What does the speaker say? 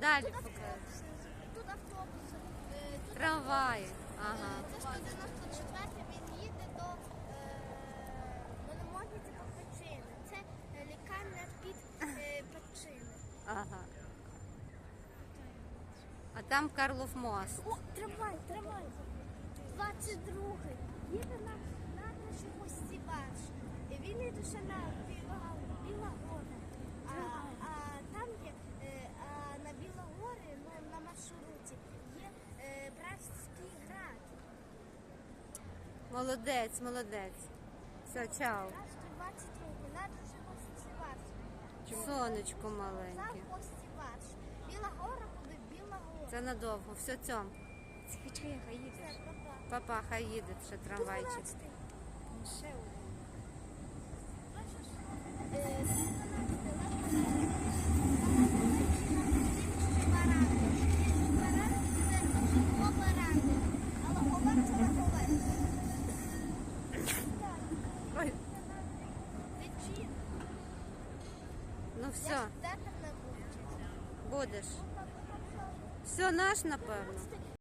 Далі Тут тут автобуси, е, тут Трамваї. Ага. Е, Це 194 він їде до е, Мономорниці Печини. Це лікарня під Печини. Ага. А там Карлов мост. О, трамвай, трамвай. 22-й. Їде на, на нашу Костіваш. І він йде ще на Біла, Біла Гора. А, а там є, е, а на Біла Гори, ну, на маршруті, є е, Братський град. Молодець, молодець. Все, чао. Наш 22-й, на нашу Сонечко маленьке. Біла Гора буде Біла Гора. Це надовго. Все цьом. Чекай, хай їде. Це папа. Хай їде ще трамвайчик. 12-й. Ще ну все, будеш. Все, наш, напевно.